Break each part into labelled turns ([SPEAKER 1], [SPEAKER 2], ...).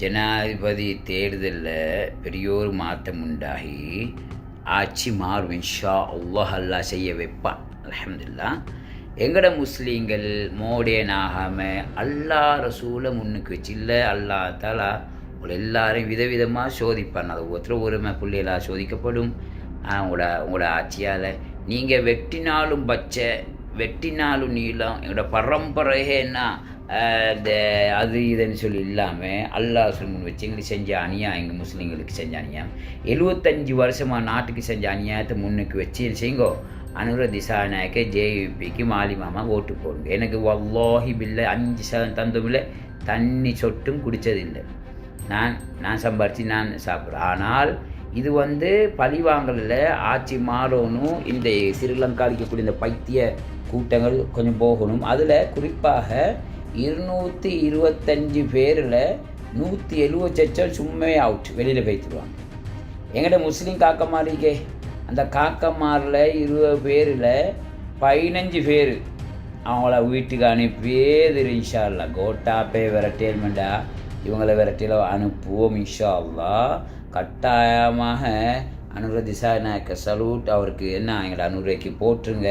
[SPEAKER 1] ஜனாதிபதி தேர்தலில் பெரியோர் மாற்றம் உண்டாகி ஆட்சி மாறும் இன்ஷா அல்லாஹ் செய்ய வைப்பான். அலமதுல்லா எங்கட முஸ்லீம்கள் மோடேனாகாமல் அல்லா ரசூலை முன்னுக்கு வச்சு இல்லை அல்லா தாலா உங்களை எல்லாரையும் விதவிதமாக சோதிப்பான். அது ஒருத்தர் ஒருமை பிள்ளைகளாக சோதிக்கப்படும். உங்களோட உங்களோட ஆட்சியால் நீங்கள் வெட்டினாலும் பச்சை வெட்டினாலும் நீளம் எங்களோட பரம்பரையே என்ன? அது இதுன்னு சொல்லி இல்லாமல் அல்லாஹ் சொல்லு வச்சு எங்களுக்கு செஞ்ச அநியாயம் எங்கள் முஸ்லீம்களுக்கு செஞ்ச அநியாயம். எழுபத்தஞ்சு வருஷமாக நாட்டுக்கு செஞ்ச அநியாயத்தை முன்னுக்கு வச்சு என்ன செய்யுங்கோ. அனுர திசாநாயக்க ஜேவிபிக்கு மாலி மாமா ஓட்டு போடுங்க. எனக்கு வல்லோஹி பில்லை அஞ்சு சதம் தந்தமில்லை தண்ணி சொட்டும் குடித்ததில்லை நான் நான் சம்பாரித்து நான் சாப்பிட்றேன். ஆனால் இது வந்து பழிவாங்கலில் ஆட்சி மாறணும். இந்த ஸ்ரீலங்காவில் இருக்கக்கூடிய இந்த பைத்திய கூட்டங்கள் கொஞ்சம் போகணும். அதில் குறிப்பாக இருநூற்றி இருபத்தஞ்சி பேரில் நூற்றி எழுபது லட்சம் சும்மே அவுட் வெளியில் போய்த்துருவாங்க எங்கிட்ட முஸ்லீம் காக்கமாரிக்கே அந்த காக்கமாரில் இருபது பேரில் பதினஞ்சு பேர் அவங்கள வீட்டுக்கு அனுப்பியே இன்ஷா அல்லா கோட்டாப்பே விரட்டேல்மெண்டா இவங்கள விரட்டியில் அனுப்புவோம் இன்ஷா அல்லா கட்டாயமாக அனுர திசா நாயக்க சலூட் அவருக்கு. என்ன எங்களை அனுரைக்கு போட்டுருங்க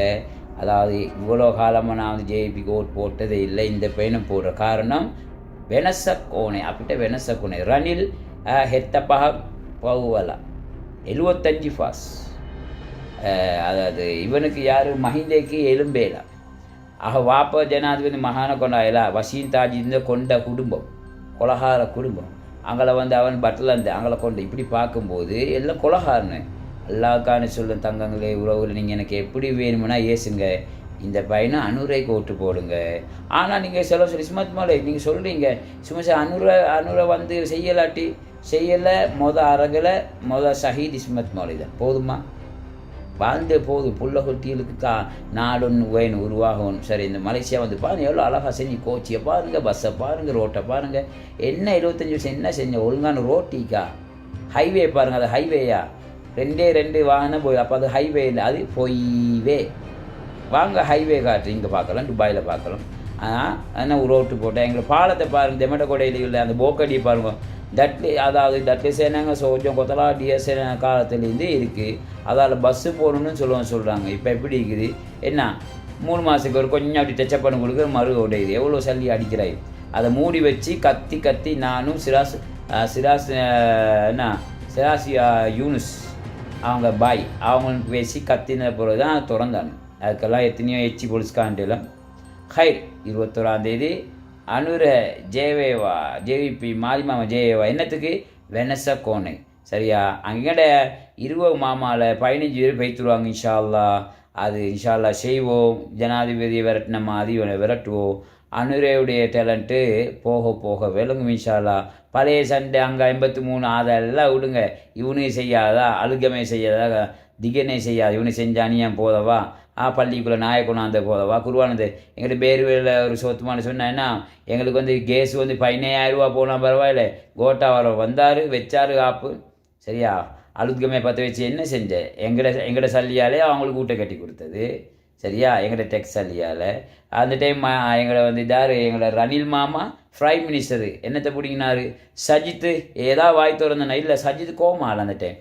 [SPEAKER 1] அதாவது இவ்வளோ காலமாக நான் வந்து ஜேபி கோட் போட்டதே இல்லை இந்த பையனும் போடுற காரணம் வெனசக்கோணை அப்படின்ட்டு கோணை ரணில் ஹெத்தப்பக பகுவலா எழுபத்தஞ்சு ஃபாஸ் அதாவது இவனுக்கு யார்? மஹிந்தைக்கு எலும்பேலா. ஆக வாப்ப ஜனாதிபதி மகான கொண்டாயிலா வசீன் தாஜிந்த கொண்ட குடும்பம் கொலகார குடும்பம். அங்கே வந்து அவன் பட்டில் இருந்து அங்கே கொண்டு இப்படி பார்க்கும்போது எல்லாம் கொலகாரனு. அல்லாக்கான்னு சொல்லும் தங்கங்களே உறவுகள் நீங்கள் எனக்கு எப்படி வேணுமுன்னா ஏசுங்க. இந்த பையனை அனுரைக்கு ஓட்டு போடுங்க. ஆனால் நீங்கள் சொல்ல சொல்லி சுமத் மலை நீங்கள் சொல்கிறீங்க சும்மா சார் அனுரை அனுரை வந்து செய்யலாட்டி செய்யலை மொத அரகலை மொத ஷஹீத் இஸ்மத் மௌலி தான். போதுமா? வாழ்ந்தே போதும். புள்ள குட்டிகளுக்கு கா நாடொன்று வேணும் உருவாகணும் சரி இந்த மலேசியா வந்து பாருங்க எவ்வளோ அழகாக செஞ்சு கோச்சியை பாருங்கள் பஸ்ஸை பாருங்கள் ரோட்டை பாருங்கள் என்ன இருபத்தஞ்சி வருஷம் என்ன செஞ்ச? ஒழுங்கான ரோட்டிக்கா ஹைவே பாருங்கள் அது ஹைவேயா ரெண்டே ரெண்டு வாகனம் போய் அப்போ அது ஹைவே இல்லை அது பொய்வே வாங்க ஹைவே காட்டு இங்கே பார்க்கலாம் துபாயில் பார்க்கலாம். ஆனால் என்ன ரோட்டு போட்டேன் எங்களை பாலத்தை பாருங்கள் தெமட்ட இல்லை அந்த போக்கடியை பாருங்கள் தட்லி அதாவது தட்லி சேனாங்க சோஜம் கொத்தலா டிஎஸ்என காலத்துலேருந்து இருக்குது அதால் பஸ்ஸு போகணுன்னு சொல்லுவோம் சொல்கிறாங்க இப்போ எப்படி இருக்குது? என்ன? மூணு மாதத்துக்கு ஒரு கொஞ்சம் அப்படி டச்சப் பண்ணி கொடுக்குற மறு உடையுது எவ்வளோ சல்லி அடிக்கிறாய்? அதை மூடி வச்சு கத்தி கத்தி நானும் சிராஸ் சிராஸ் என்ன? சிராஸ் யூனுஸ் அவங்க பாய் அவங்களுக்கு பேசி கத்தின பிறகு தான் திறந்தானு அதுக்கெல்லாம் எத்தனையோ எச்சி போலீஸ்காண்டிலும் ஹைர் இருபத்தோராந்தேதி அனுர ஜேவேவா ஜேவிபி மாரிமாமா ஜேவேவா என்னத்துக்கு? வெனச கோணை. சரியா? அங்கட இருபது மாமாவில் பதினஞ்சு பேர் பைத்துருவாங்க இன்ஷா அல்லா அது இன்ஷால்லா செய்வோம். ஜனாதிபதியை விரட்டின அதிபனை இவனை விரட்டுவோம். அனுரேவுடைய டேலண்ட்டு போக போக விளங்கும் இன்ஷால்லா பழைய சண்டை அங்கே ஐம்பத்தி மூணு அதெல்லாம் விடுங்க. இவனே செய்யாதா? அழுகமே செய்யாதா? திகனே செய்யாது? இவனு செஞ்சானியான் போதவா? ஆ பள்ளிக்குள்ளே நாயை கொண்டாந்த போதவா? குருவானது எங்கள்கிட்ட பேருவேல ஒரு சொத்துமான சொன்னேன்னா எங்களுக்கு வந்து கேஸ் வந்து பதினையாயிரம் போனால் பரவாயில்ல. கோட்டா வர வந்தார் வச்சார் காப்பு. சரியா? அழுத்கமே பற்ற வச்சு என்ன செஞ்ச எங்கட எங்கட சல்லியாலே அவங்களுக்கு ஊட்ட கட்டி கொடுத்தது. சரியா? எங்கட டெக்ஸ் சல்லியால். அந்த டைம் எங்களை வந்து இதார் எங்களை ரணில் மாமா பிரைம் மினிஸ்டரு என்னத்தை பிடிங்கினாரு? சஜித்து ஏதா வாய் திறந்தனா இல்லை சஜித் கோமால் அந்த டைம்